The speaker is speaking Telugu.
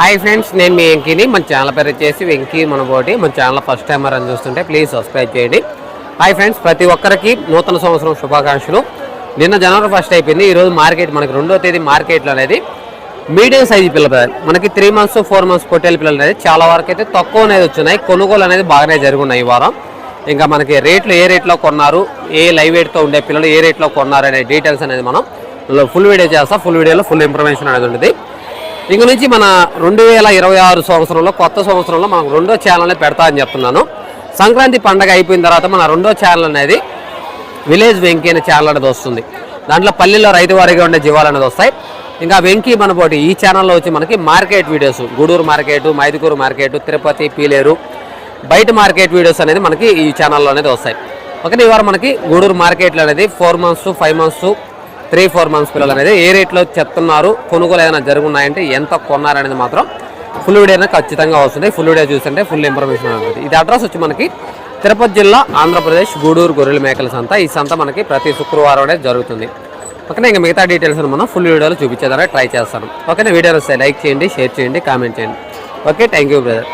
హాయ్ ఫ్రెండ్స్ నేను మీ వెంకీని. మన ఛానల్ పేరు వచ్చేసి వెంకీ మనబోటి. మన ఛానల్ ఫస్ట్ టైమర్ అని చూస్తుంటే ప్లీజ్ సబ్స్క్రైబ్ చేయండి. హాయ్ ఫ్రెండ్స్ ప్రతి ఒక్కరికి నూతన సంవత్సరం శుభాకాంక్షలు. నిన్న జనవరి ఫస్ట్ అయిపోయింది. ఈరోజు మార్కెట్ మనకి రెండో తేదీ మార్కెట్లో అనేది మీడియం సైజు పిల్లలు. మనకి త్రీ మంత్స్ ఫోర్ మంత్స్ పొట్టేల పిల్లలు అనేది చాలా వరకు అయితే తక్కువ అనేది వచ్చినాయి. కొనుగోలు అనేది బాగానే జరుగున్నాయి ఈ వారం. ఇంకా మనకి రేట్లు ఏ రేట్లో కొన్నారు ఏ లైవ్ వెయిట్తో ఉండే పిల్లలు ఏ రేట్లో కొన్నారు అనే డీటెయిల్స్ అనేది మనం ఫుల్ వీడియో చేస్తాం. ఫుల్ వీడియోలో ఫుల్ ఇన్ఫర్మేషన్ అనేది ఉంటుంది. ఇంక నుంచి మన రెండు వేల ఇరవై ఆరు సంవత్సరంలో కొత్త సంవత్సరంలో మనం రెండో ఛానల్ని పెడతా అని చెప్తున్నాను. సంక్రాంతి పండగ అయిపోయిన తర్వాత మన రెండో ఛానల్ అనేది విలేజ్ వెంకీ అనే ఛానల్ అనేది వస్తుంది. దాంట్లో పల్లెల్లో రైతు వారిగా ఉండే జీవాలు అనేది వస్తాయి. ఇంకా వెంకీ మనపోటి ఈ ఛానల్లో వచ్చి మనకి market videos Gudur market Mydukur market Tirupati Piler బయట మార్కెట్ వీడియోస్ అనేది మనకి ఈ ఛానల్లో అనేది వస్తాయి. ఓకే ఇవాళ మనకి గూడూరు మార్కెట్లు అనేది four months five months three four months పిల్లలు అనేది ఏ రేట్లో చెప్తున్నారు కొనుగోలు ఏదైనా జరుగున్నాయంటే ఎంత కొన్నారనేది మాత్రం ఫుల్ వీడియో అనేది ఖచ్చితంగా వస్తుంది. ఫుల్ వీడియో చూస్తుంటే ఫుల్ ఇన్ఫర్మేషన్ ఉంటుంది. ఇది అడ్రస్ వచ్చి మనకి తిరుపతి జిల్లా ఆంధ్రప్రదేశ్ గూడూరు గొర్రెల మేకల సంత. ఈ సంత మనకి ప్రతి శుక్రవారం అనేది జరుగుతుంది. ఓకేనా? ఇంకా మిగతా డీటెయిల్స్ మనం ఫుల్ వీడియోలో చూపించేదానికి ట్రై చేస్తాను. ఓకేనా? వీడియోలు వస్తాయి లైక్ చేయండి షేర్ చేయండి కామెంట్ చేయండి. Okay thank you brother